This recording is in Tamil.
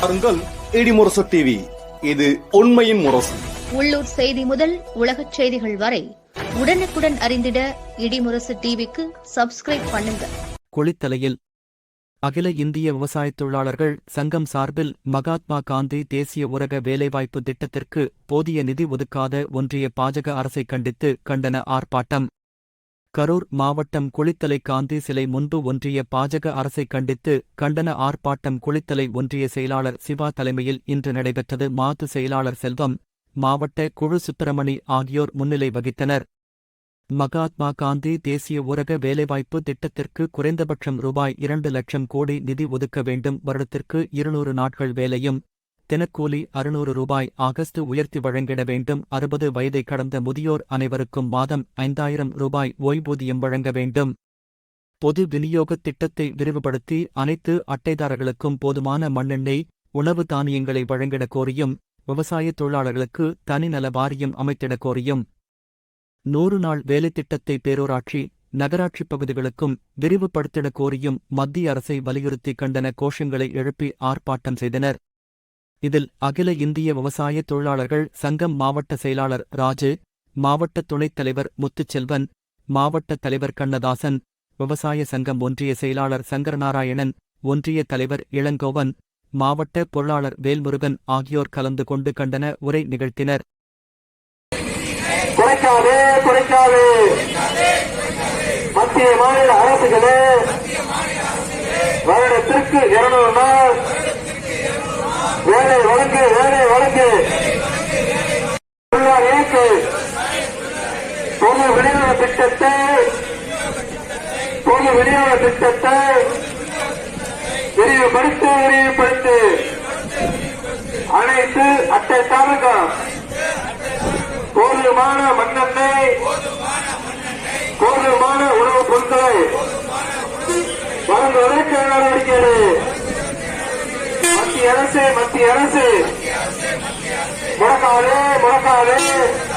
பாருங்கள் இடிமுரசு டிவி இது உண்மையின் முரசு. உள்ளூர் செய்தி முதல் உலகச் செய்திகள் வரை உடனுக்குடன் அறிந்திட இடிமுரசு டிவிக்கு சப்ஸ்கிரைப் பண்ணுங்க. குளித்தலையில் அகில இந்திய விவசாயத் தொழிலாளர்கள் சங்கம் சார்பில் மகாத்மா காந்தி தேசிய ஊரக வேலைவாய்ப்பு திட்டத்திற்கு போதிய நிதி ஒதுக்காத ஒன்றிய பாஜக அரசை கண்டித்து கண்டன ஆர்ப்பாட்டம். கரூர் மாவட்டம் குளித்தலை காந்தி சிலை முன்பு ஒன்றிய பாஜக அரசை கண்டித்து கண்டன ஆர்ப்பாட்டம் குளித்தலை ஒன்றிய செயலாளர் சிவா தலைமையில் இன்று நடைபெற்றது. மாத்து செயலாளர் செல்வம் மாவட்ட குழு சுப்பிரமணி ஆகியோர் முன்னிலை வகித்தனர். மகாத்மா காந்தி தேசிய ஊரக வேலைவாய்ப்பு திட்டத்திற்கு குறைந்தபட்சம் ரூபாய் இரண்டு லட்சம் கோடி நிதி ஒதுக்க வேண்டும். வருடத்திற்கு இருநூறு நாட்கள் வேலையும் தினக்கூலி அறுநூறு ரூபாய் ஆகஸ்ட் உயர்த்தி வழங்கிட வேண்டும். அறுபது வயதை கடந்த முதியோர் அனைவருக்கும் மாதம் ஐந்தாயிரம் ரூபாய் ஓய்வூதியம் வழங்க வேண்டும். பொது விநியோகத் திட்டத்தை விரிவுபடுத்தி அனைத்து அட்டைதாரர்களுக்கும் போதுமான மண்ணெண்ணெய் உணவு தானியங்களை வழங்கிட கோரியும் விவசாய தொழிலாளர்களுக்கு தனிநல வாரியம் அமைத்திட கோரியும். நூறு நாள் வேலைத்திட்டத்தை பேரூராட்சி நகராட்சிப் பகுதிகளுக்கும் விரிவுபடுத்திட கோரியும் மத்திய அரசை வலியுறுத்தி கண்டன கோஷங்களை எழுப்பி ஆர்ப்பாட்டம் செய்தனர். இதில் அகில இந்திய விவசாய தொழிலாளர்கள் சங்கம் மாவட்ட செயலாளர் ராஜு மாவட்ட துணைத் தலைவர் முத்துச்செல்வன் மாவட்ட தலைவர் கண்ணதாசன் விவசாய சங்கம் ஒன்றிய செயலாளர் சங்கரநாராயணன் ஒன்றிய தலைவர் இளங்கோவன் மாவட்ட பொருளாளர் வேல்முருகன் ஆகியோர் கலந்து கொண்டு கண்டன உரை நிகழ்த்தினர். குறைக்காதே குறைக்காதே. மத்திய மாநில அரசுகளே வருடத்திற்கு இருநூறு நாள் வேலை வழங்கு வேலை வழங்கு தொழிலாளர் பொது விநியோக திட்டத்தை பொது விநியோக திட்டத்தை விரிவுபடுத்து விரிவுபடுத்து. அனைத்து அட்டை தாலுகா போதுமான மண்ணெண்ணெய் போதுமான உணவுப் பொருட்களை வழங்குவதற்கு நடவடிக்கைகள். மத்திய அரசு மத்திய அரசு. முடக்காதே முடக்காதே